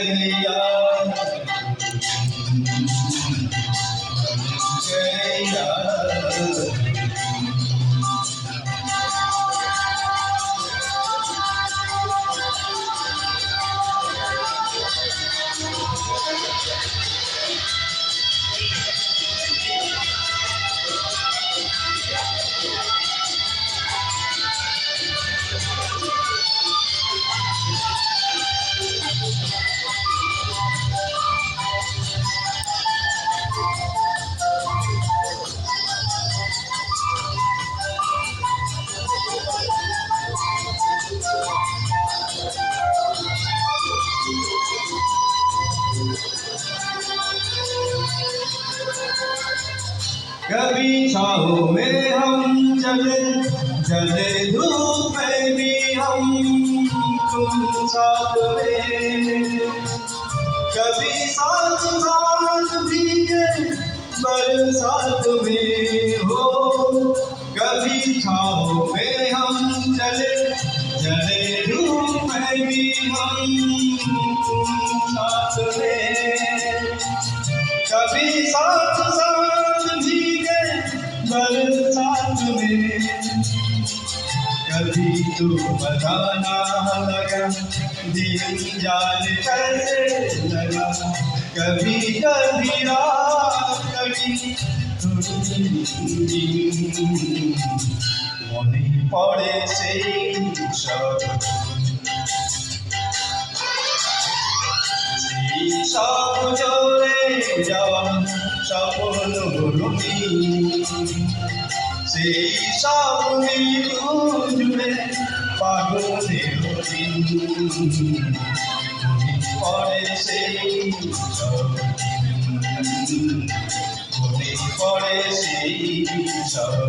Yeah. कभी छाओ में हम जले जले धूप में भी हम तुम साथ में। कभी साथ साथ भीगे बरसात में हो। कभी छाओ में हम जले जले धूप में भी हम तुम साथ में। कभी साथ साथ बरसात में कभी तो बताना लगा दिन जान कैसे लगा कभी कभी रात कभी মনে পড়ে সেই সব সেই সব জোরে যাওয়া সফল রঙি সেই সব মৃত্যু জুড়ে পাগলের দিন মনে পড়ে সেই মনে সেই সব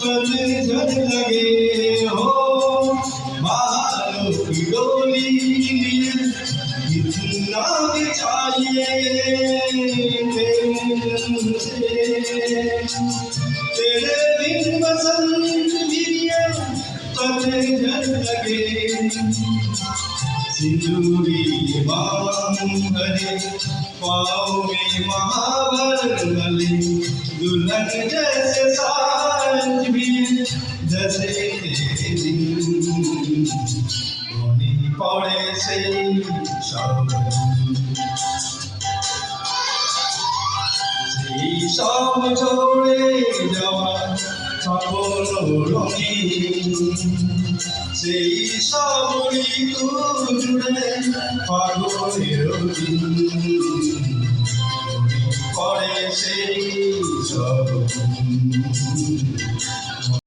पर जब लगे हो, बालों की डोली। इतना भी चाहिए तेरे बिन बसंत भी जब लगे। सिंदूरी बाम हरे पाँव में महावर गले दुल्हन जैसे साज भी जैसे तेरे दिन মনে পড়ে সেই সব সেই সব ঝরে যাওয়া সকল সেই সব ঋতু জুড়ে পাগলের পরে সেই সব